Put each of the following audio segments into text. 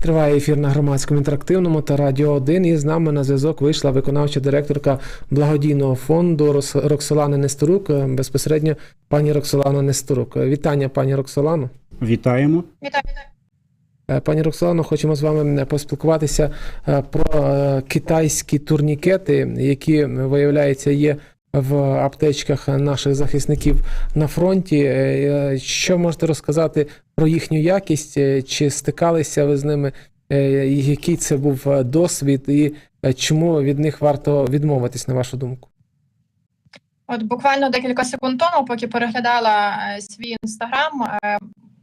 Триває ефір на громадському інтерактивному та радіо 1. І з нами на зв'язок вийшла виконавча директорка благодійного фонду Рос- Роксолана Несторук. Е, Безпосередньо пані Роксолана Несторук. Е, Вітання, пані Роксолано. Вітаємо. Вітаю. Е, Пані Роксолано, хочемо з вами е, поспілкуватися про китайські турнікети, які виявляється є в аптечках наших захисників на фронті. Е, е, Що можете розказати про їхню якість? Е, Чи стикалися ви з ними? Який це був досвід, і чому від них варто відмовитись, на вашу думку? От буквально декілька секунд тому, поки переглядала свій інстаграм,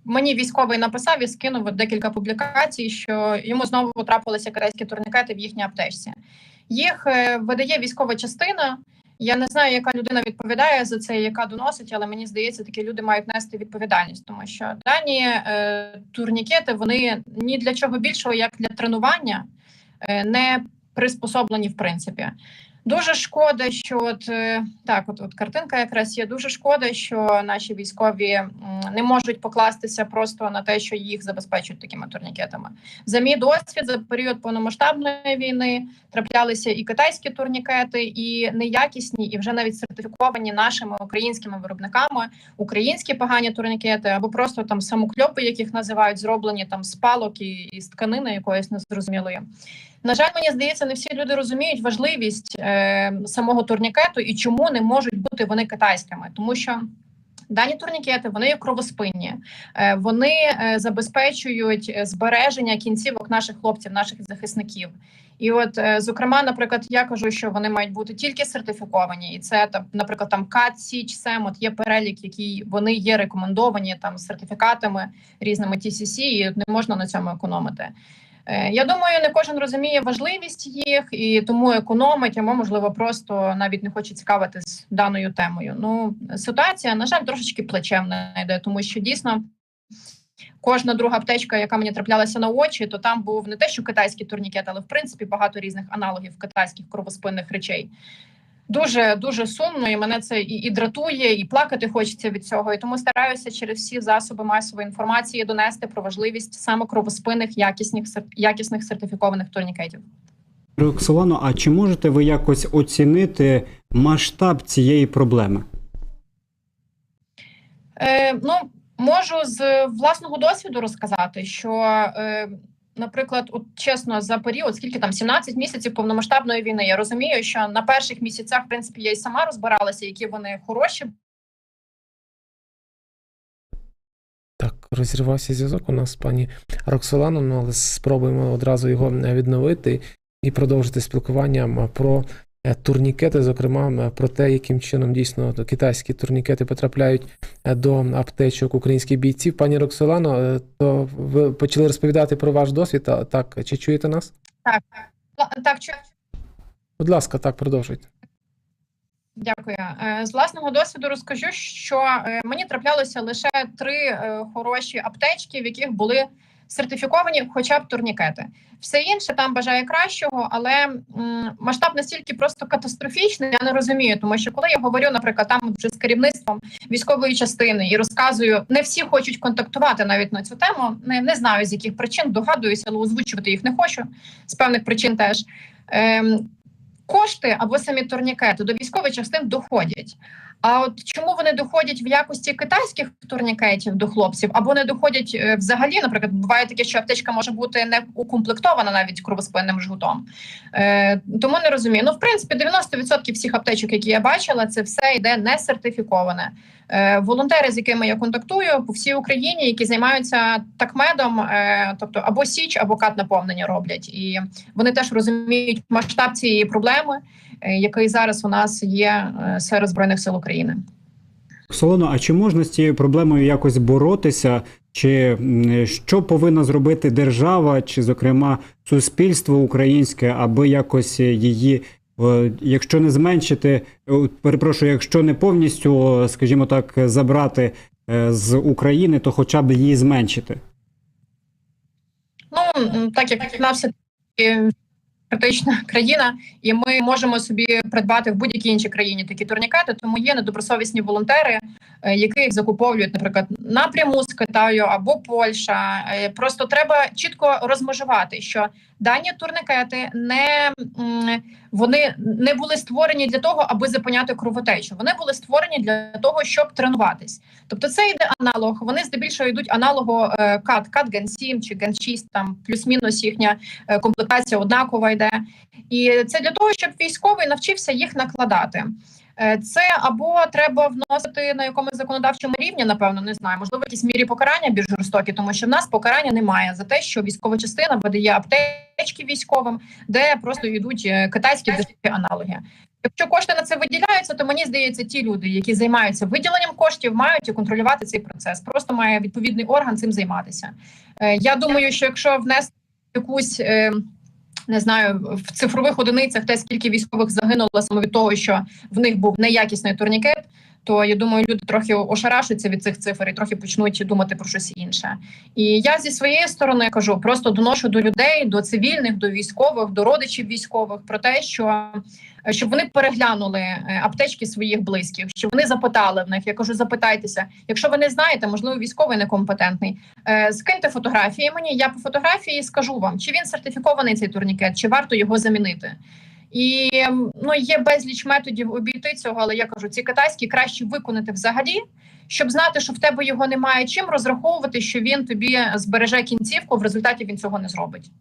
мені військовий написав і скинув декілька публікацій, що йому знову потрапилися корейські турнікети в їхній аптечці. Їх видає військова частина. Я не знаю, яка людина відповідає за це, яка доносить, але мені здається, такі люди мають нести відповідальність, тому що дані е, турнікети вони ні для чого більшого, як для тренування, е, не приспособлені в принципі. Дуже шкода, що от е, так, от, от картинка якраз є. Дуже шкода, що наші військові не можуть покластися просто на те, що їх забезпечують такими турнікетами. За мій досвід за період повномасштабної війни траплялися і китайські турнікети, і неякісні, і вже навіть сертифіковані нашими українськими виробниками українські погані турнікети, або просто там самокльопи, яких називають зроблені там з палок і, і з тканини якоїсь незрозумілої. На жаль, мені здається, не всі люди розуміють важливість е, самого турнікету і чому не можуть бути вони китайськими, тому що. Дані турнікети вони кровоспинні, Е, вони е, забезпечують е, збереження кінцівок наших хлопців, наших захисників. І от, зокрема, наприклад, я кажу, що вони мають бути тільки сертифіковані, і це там, наприклад, там КАТ, Січ, СЕМ, от є перелік, який вони є рекомендовані там сертифікатами різними TCC, і не можна на цьому економити. Е, Я думаю, не кожен розуміє важливість їх і тому економить, або можливо просто навіть не хоче цікавитись даною темою. Ну ситуація, на жаль, трошечки плечевна йде, тому що дійсно. Кожна друга аптечка, яка мені траплялася на очі, то там був не те, що китайський турнікет, але в принципі багато різних аналогів китайських кровоспинних речей. Дуже дуже сумно, і мене це і, і дратує, і плакати хочеться від цього. І тому стараюся через всі засоби масової інформації донести про важливість саме кровоспинних якісних якісних сертифікованих турнікетів. Роксолано, а чи можете ви якось оцінити масштаб цієї проблеми? Е, ну можу з власного досвіду розказати, що. Е, Наприклад, от чесно, за період, скільки там 17 місяців повномасштабної війни, я розумію, що на перших місяцях, в принципі, я й сама розбиралася, які вони хороші. Так, розірвався зв'язок у нас з пані Роксоланом, ну, але спробуємо одразу його відновити і продовжити спілкування про турнікети, зокрема про те, яким чином дійсно китайські турнікети потрапляють е, до аптечок українських бійців. Пані Роксолано, е, то ви почали розповідати про ваш досвід. а, Так, чи чуєте нас? Так, так, чу- Будь ласка, так, продовжуйте. дякую. Е, З власного досвіду розкажу, що е, мені траплялося лише три е, хороші аптечки, в яких були сертифіковані, хоча б турнікети. Все інше там бажає кращого, але масштаб настільки просто катастрофічний, я не розумію. Тому що коли я говорю, наприклад, там вже з керівництвом військової частини і розказую, не всі хочуть контактувати навіть на цю тему. Не, не знаю з яких причин, догадуюся, але озвучувати їх не хочу з певних причин теж. Ем, кошти або самі турнікети до військових частин доходять. А от чому вони доходять в якості китайських турнікетів до хлопців, або не доходять е, взагалі, наприклад, буває таке, що аптечка може бути не укомплектована навіть кровоспинним жгутом. Е, тому не розумію. Ну, в принципі, 90% всіх аптечок, які я бачила, це все йде не сертифіковане. Е, волонтери, з якими я контактую по всій Україні, які займаються такмедом, е, тобто або січ, або кат наповнення роблять, і вони теж розуміють масштаб цієї проблеми, який зараз у нас є е, серед збройних сил України. Роксолано, а чи можна з цією проблемою якось боротися? Чи що повинна зробити держава, чи, зокрема, суспільство українське, аби якось її, е, якщо не зменшити, е, перепрошую, якщо не повністю, е, скажімо так, забрати е, з України, то хоча б її зменшити? Ну так як в нас все критична країна, і ми можемо собі придбати в будь-якій іншій країні такі турнікети. Тому є недобросовісні волонтери, е, які закуповують, наприклад, напряму з Китаю або Польща. Е, Просто треба чітко розмежувати, що дані турникети не вони не були створені для того, аби зупиняти кровотечу. Вони були створені для того, щоб тренуватись. Тобто, це йде аналог. Вони здебільшого йдуть аналогу е, кат, кат ген 7 чи ген 6, там плюс-мінус їхня е, комплектація однакова йде. І це для того, щоб військовий навчився їх накладати. Е, Це або треба вносити на якомусь законодавчому рівні, напевно, не знаю, можливо, якісь мірі покарання більш жорстокі, тому що в нас покарання немає за те, що військова частина видає аптечки військовим, де просто йдуть е, китайські аналоги. Якщо кошти на це виділяються, то мені здається, ті люди, які займаються виділенням коштів, мають і контролювати цей процес. Просто має відповідний орган цим займатися. Е, Я думаю, що якщо внести якусь. Не знаю, в цифрових одиницях те, скільки військових загинуло саме від того, що в них був неякісний турнікет, то я думаю, люди трохи ошарашуються від цих цифр і трохи почнуть думати про щось інше. І я зі своєї сторони кажу, просто доношу до людей, до цивільних, до військових, до родичів військових про те, що е, щоб вони переглянули е, аптечки своїх близьких, щоб вони запитали в них. Я кажу, запитайтеся. Якщо ви не знаєте, можливо, військовий некомпетентний. е, Скиньте фотографії мені. Я по фотографії скажу вам, чи він сертифікований цей турнікет, чи варто його замінити. І ем, ну є безліч методів обійти цього, але я кажу, ці китайські краще виконати взагалі, щоб знати, що в тебе його немає чим розраховувати, що він тобі збереже кінцівку. В результаті він цього не зробить.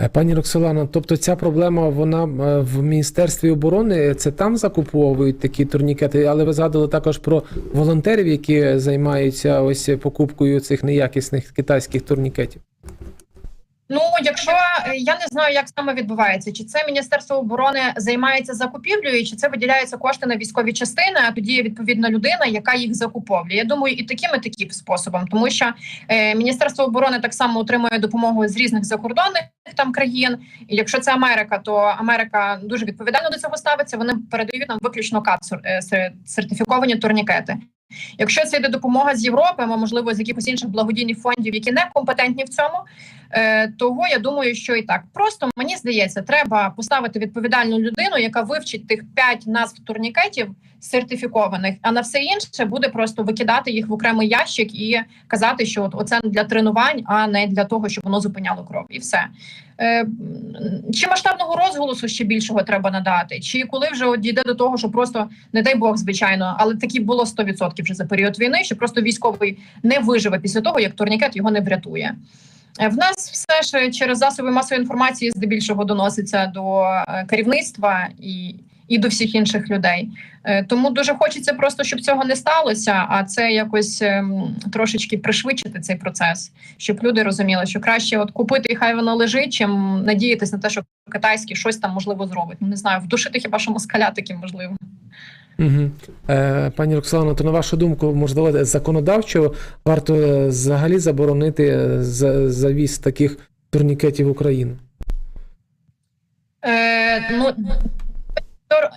Е, Пані Роксолана, тобто ця проблема вона е, в Міністерстві оборони це там закуповують такі турнікети, але ви згадували також про волонтерів, які займаються ось покупкою цих неякісних китайських турнікетів. Ну, якщо е, я не знаю, як саме відбувається, чи це Міністерство оборони займається закупівлею, чи це виділяються кошти на військові частини, а тоді відповідна людина, яка їх закуповує. Я думаю, і таким і таким способом, тому що е, Міністерство оборони так само отримує допомогу з різних закордонних там країн. І якщо це Америка, то Америка дуже відповідально до цього ставиться. Вони передають нам виключно кат сертифіковані турнікети. Якщо це йде допомога з Європи, або можливо з якихось інших благодійних фондів, які не компетентні в цьому, е, того я думаю, що і так. Просто мені здається, треба поставити відповідальну людину, яка вивчить тих п'ять назв турнікетів сертифікованих, а на все інше буде просто викидати їх в окремий ящик і казати, що от оце для тренувань, а не для того, щоб воно зупиняло кров, і все. Е, Чи масштабного розголосу ще більшого треба надати, чи коли вже от дійде до того, що просто не дай Бог, звичайно, але такі було 100% вже за період війни, що просто військовий не виживе після того, як турнікет його не врятує. Е, В нас все ж через засоби масової інформації здебільшого доноситься до е, керівництва і, і до всіх інших людей. Е, Тому дуже хочеться просто, щоб цього не сталося, а це якось ем, трошечки пришвидшити цей процес, щоб люди розуміли, що краще от купити і хай воно лежить, чим надіятися на те, що китайський щось там можливо зробить. Ну не знаю, вдушити хіба що москаля таким можливо. Угу. Е, пані Роксолано, то на вашу думку, можливо, законодавчо варто е, взагалі заборонити е, завіз таких турнікетів в Україну? Е, ну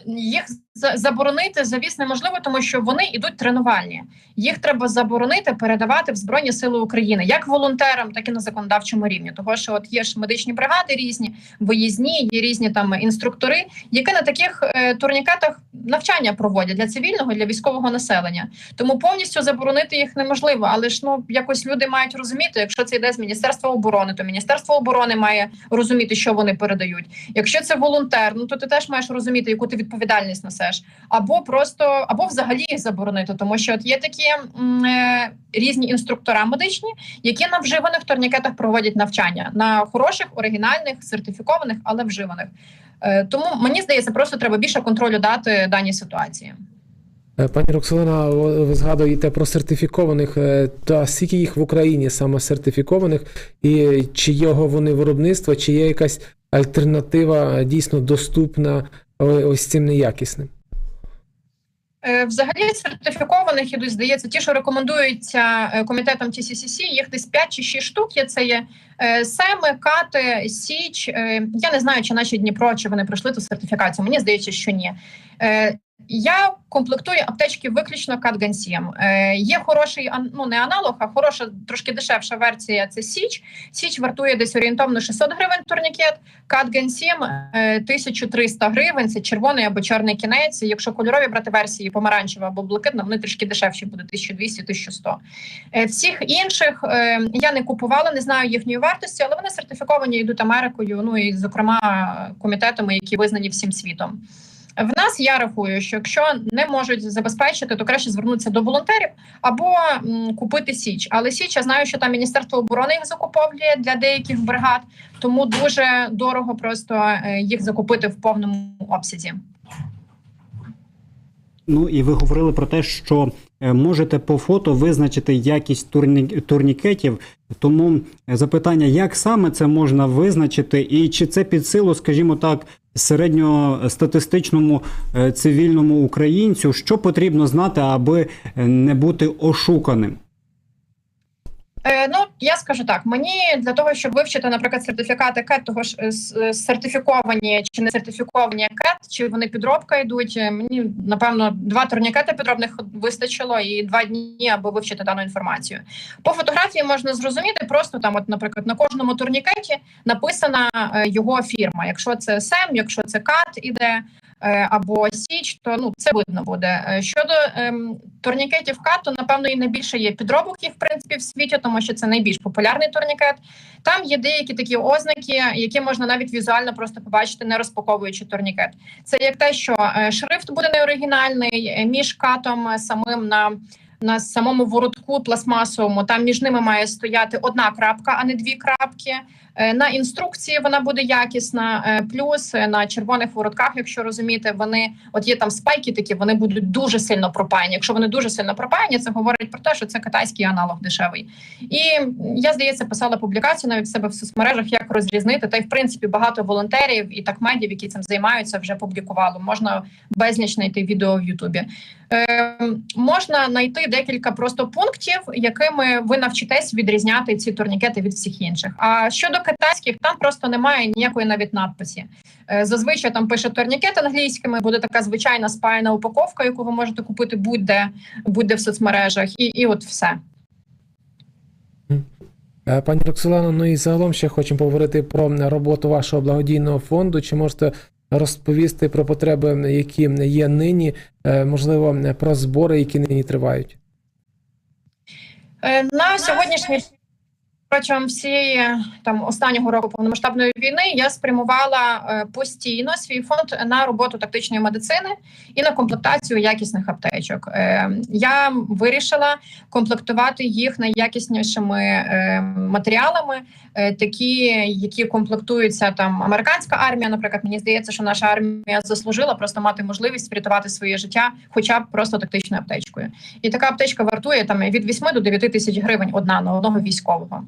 їх заборонити завіс неможливо, тому що вони йдуть тренувальні. Їх треба заборонити передавати в Збройні Сили України як волонтерам, так і на законодавчому рівні. Того що от є ж медичні бригади різні, виїзні, є різні там інструктори, які на таких е, турнікетах навчання проводять для цивільного для військового населення. Тому повністю заборонити їх неможливо. Але ж ну якось люди мають розуміти, якщо це йде з міністерства оборони, то міністерство оборони має розуміти, що вони передають. Якщо це волонтер, ну то ти теж маєш розуміти, яку ти відповідальність несеш, або просто або взагалі їх заборонити, тому що от є такі е, різні інструктора медичні, які на вживаних турнікетах проводять навчання на хороших, оригінальних, сертифікованих, але вживаних. Е, Тому мені здається, просто треба більше контролю дати даній ситуації. Е, Пані Роксолана, ви згадуєте про сертифікованих, е, та скільки їх в Україні саме сертифікованих, і чи його вони виробництво, чи є якась альтернатива е, дійсно доступна ось цим неякісним? Е, Взагалі сертифікованих ідуть, здається, ті, що рекомендуються е, комітетом TCCC, їх десь 5 чи 6 штук. Є це є е, Семи, Кати, Січ. Я не знаю, чи наші Дніпро, чи вони пройшли ту сертифікацію. Мені здається, що ні. Я комплектую аптечки виключно Катган 7. Е, є хороший ну не аналог, а хороша, трошки дешевша версія. Це Січ. Січ вартує десь орієнтовно 600 гривень турнікет. Катган 7 е, 1300 гривень. Це червоний або чорний кінець. Якщо кольорові брати версії помаранчева або блакитна, вони трішки дешевші буде 1200-1100. Е, всіх інших е, я не купувала, не знаю їхньої вартості, але вони сертифіковані йдуть Америкою. Ну і зокрема комітетами, які визнані всім світом. В нас я рахую, що якщо не можуть забезпечити, то краще звернутися до волонтерів або м, купити січ. Але січ я знаю, що там міністерство оборони їх закуповує для деяких бригад, тому дуже дорого просто е, їх закупити в повному обсязі. Ну і ви говорили про те, що е, можете по фото визначити якість турні... турнікетів. Тому е, запитання, як саме це можна визначити, і чи це під силу, скажімо так, середньостатистичному е, цивільному українцю, що потрібно знати, аби е, не бути ошуканим? Е, ну я скажу так: мені для того, щоб вивчити, наприклад, сертифікати КЕТ, того ж е, е, сертифіковані чи не сертифіковані КЕТ, чи вони підробка йдуть. е, Мені напевно два турнікети підробних вистачило і два дні, аби вивчити дану інформацію. По фотографії можна зрозуміти, просто там, от, наприклад, на кожному турнікеті написана його фірма. Якщо це СЕМ, якщо це КАТ іде. Е, Або Січ, то ну це видно буде. Е, Щодо ем, турнікетів К, то напевно і найбільше є підробок їх в принципі в світі, тому що це найбільш популярний турнікет. Там є деякі такі ознаки, які можна навіть візуально просто побачити, не розпаковуючи турнікет. Це як те, що е, шрифт буде неоригінальний між катом самим на. На самому воротку пластмасовому там між ними має стояти одна крапка, а не дві крапки. Е, На інструкції вона буде якісна. е, Плюс е, на червоних воротках, якщо розумієте, вони от є там спайки такі, вони будуть дуже сильно пропаяні. Якщо вони дуже сильно пропаяні, це говорить про те, що це китайський аналог дешевий. І я здається, писала публікацію навіть в себе в соцмережах, як розрізнити. Та й в принципі багато волонтерів і так медіа, які цим займаються, вже публікували. Можна безліч знайти відео в Ютубі. Е, можна знайти декілька просто пунктів, якими ви навчитесь відрізняти ці турнікети від всіх інших. А щодо китайських, там просто немає ніякої навіть надписі. Е, Зазвичай там пише турнікет англійськими, буде така звичайна спаяна упаковка, яку ви можете купити будь-де, будь-де в соцмережах, і, і от все. Е, Пані Роксолано, ну і загалом ще хочемо поговорити про роботу вашого благодійного фонду. Чи можете розповісти про потреби, які є нині, е, можливо, про збори, які нині тривають? Е, На сьогоднішній протягом всієї там останнього року повномасштабної війни я спрямувала е, постійно свій фонд на роботу тактичної медицини і на комплектацію якісних аптечок. Е, Я вирішила комплектувати їх найякіснішими е, матеріалами, такі, які комплектуються там американська армія. Наприклад, мені здається, що наша армія заслужила просто мати можливість врятувати своє життя, хоча б просто тактичною аптечкою. І така аптечка вартує там від 8 до 9 тисяч гривень одна на одного військового.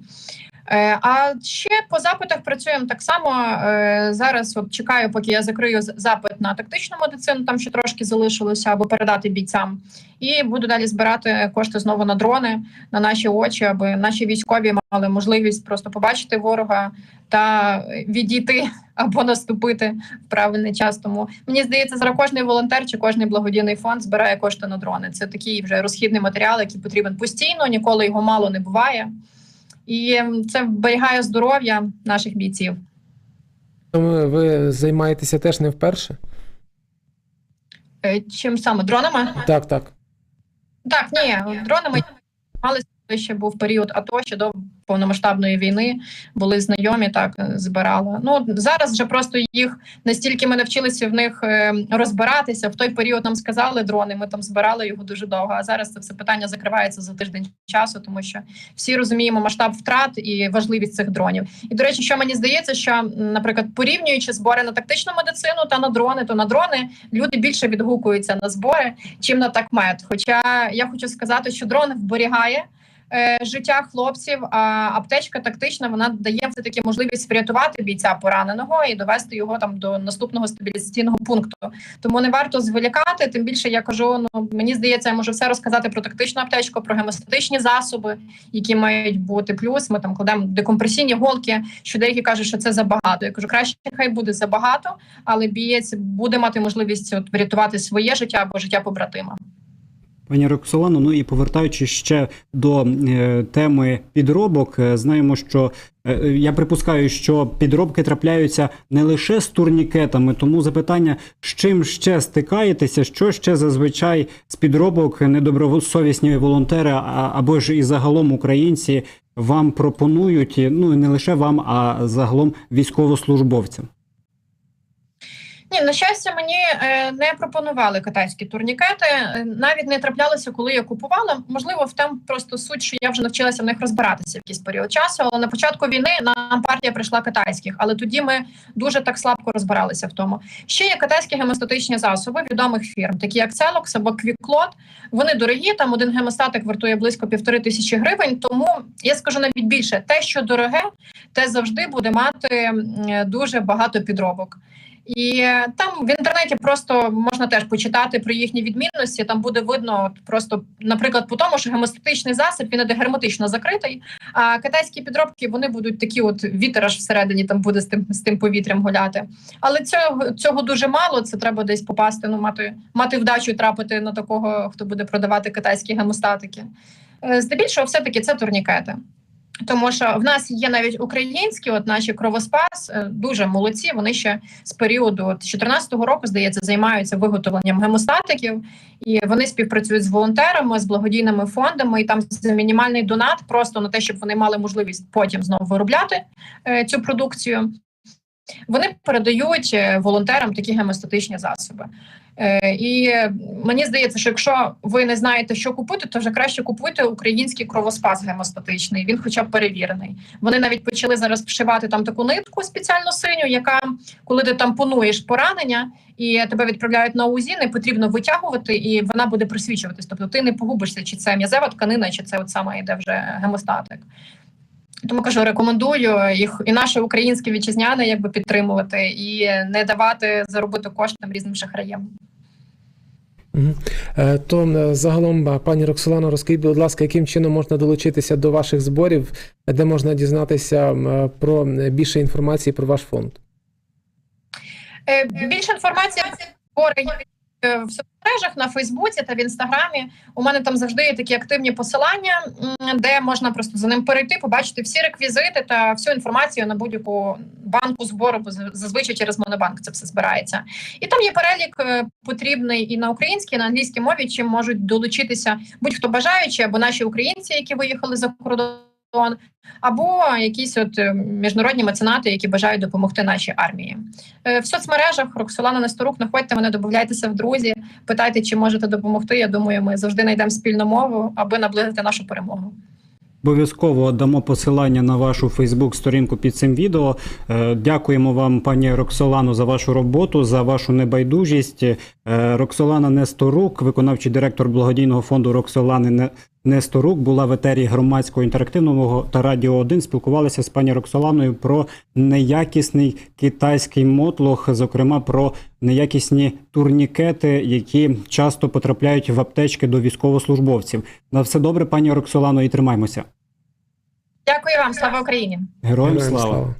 Е, А ще по запитах працюємо так само. Е, Зараз от чекаю, поки я закрию запит на тактичну медицину, там ще трошки залишилося, або передати бійцям. І буду далі збирати кошти знову на дрони, на наші очі, аби наші військові мали можливість просто побачити ворога та відійти або наступити в правильний час. Тому мені здається, зараз кожний волонтер чи кожний благодійний фонд збирає кошти на дрони. Це такий вже розхідний матеріал, який потрібен постійно, ніколи його мало не буває. І це вберігає здоров'я наших бійців. Тому ви займаєтеся теж не вперше? Е, Чим саме дронами? Так, так. Так, ні, дронами мали ще був період АТО ще до повномасштабної війни. Були знайомі, так е, збирала. Ну зараз вже просто їх настільки ми навчилися в них е, розбиратися. В той період нам сказали дрони. Ми там збирали його дуже довго. А зараз це все питання закривається за тиждень часу, тому що всі розуміємо масштаб втрат і важливість цих дронів. І до речі, що мені здається, що, наприклад, порівнюючи збори на тактичну медицину та на дрони, то на дрони люди більше відгукуються на збори, чим на такмет. Хоча я хочу сказати, що дрон вберігає. Е, життя хлопців. А аптечка тактична вона дає все таки можливість врятувати бійця пораненого і довести його там до наступного стабілізаційного пункту. Тому не варто зволікати. Тим більше я кажу, ну мені здається, я можу все розказати про тактичну аптечку, про гемостатичні засоби, які мають бути. Плюс ми там кладемо декомпресійні голки. Що деякі кажуть, що це забагато. Я кажу, краще хай буде забагато, але бієць буде мати можливість от врятувати своє життя або життя побратима. Пані Роксолано, ну і повертаючись ще до е, теми підробок, е, знаємо, що е, я припускаю, що підробки трапляються не лише з турнікетами, тому запитання, з чим ще стикаєтеся, що ще зазвичай з підробок недобросовісні волонтери або ж і загалом українці вам пропонують, ну не лише вам, а загалом військовослужбовцям. Ні, на щастя, мені е, не пропонували китайські турнікети. Е, Навіть не траплялися, коли я купувала. Можливо, в там просто суть, що я вже навчилася в них розбиратися в якийсь період часу. Але на початку війни нам партія прийшла китайських, але тоді ми дуже так слабко розбиралися в тому. Ще є китайські гемостатичні засоби відомих фірм, такі як Целокс або Квіклот. Вони дорогі. Там один гемостатик вартує близько півтори тисячі гривень. Тому я скажу навіть більше: те, що дороге, те завжди буде мати дуже багато підробок. І е, там в інтернеті просто можна теж почитати про їхні відмінності. Там буде видно просто, наприклад, по тому, що гемостатичний засіб він іде герметично закритий. А китайські підробки вони будуть такі, от вітер аж всередині там буде з тим з тим повітрям гуляти. Але цього цього дуже мало. Це треба десь попасти. Ну мати мати вдачу трапити на такого, хто буде продавати китайські гемостатики. Е, Здебільшого, все таки це турнікети. Тому що в нас є навіть українські, от наші кровоспас е, дуже молодці. Вони ще з періоду от 14-го року, здається, займаються виготовленням гемостатиків, і вони співпрацюють з волонтерами, з благодійними фондами. І там за мінімальний донат, просто на те, щоб вони мали можливість потім знову виробляти е, цю продукцію. Вони передають е, волонтерам такі гемостатичні засоби. Е, і мені здається, що якщо ви не знаєте, що купити, то вже краще купуйте український кровоспас гемостатичний. Він, хоча б перевірений. Вони навіть почали зараз вшивати там таку нитку спеціально синю, яка коли ти тампонуєш поранення і тебе відправляють на УЗІ, не потрібно витягувати, і вона буде присвічуватись. Тобто ти не погубишся, чи це м'язева тканина, чи це от саме йде вже гемостатик. Тому кажу, рекомендую їх і наше українське вітчизняне якби підтримувати і не давати заробити коштам різним шахраєм. Е, То е, загалом, е, пані Роксолано, розкажіть, будь ласка, яким чином можна долучитися до ваших зборів, де можна дізнатися про більше інформації про ваш фонд? Більше інформації про збори в соцмережах на Фейсбуці та в Інстаграмі. У мене там завжди є такі активні посилання, де можна просто за ним перейти, побачити всі реквізити та всю інформацію на будь-яку банку збору, бо зазвичай через Монобанк це все збирається. І там є перелік е, потрібний і на українській, і на англійській мові, чим можуть долучитися будь-хто бажаючи, або наші українці, які виїхали за кордон. Або якісь от е, міжнародні меценати, які бажають допомогти нашій армії. Е, В соцмережах Роксолана Несторук, знаходьте мене, додавайтеся в друзі, питайте, чи можете допомогти. Я думаю, ми завжди знайдемо спільну мову, аби наблизити нашу перемогу. Обов'язково дамо посилання на вашу Фейсбук-сторінку під цим відео. Е, Дякуємо вам, пані Роксолану, за вашу роботу, за вашу небайдужість. Роксолана Несторук, виконавчий директор благодійного фонду Роксолани Несторук, була в етері громадського інтерактивного та радіо 1. Спілкувалися з пані Роксоланою про неякісний китайський мотлох, зокрема про неякісні турнікети, які часто потрапляють в аптечки до військовослужбовців. На все добре, пані Роксолано, і тримаймося. Дякую вам, слава Україні! Героям Героям слава! слава.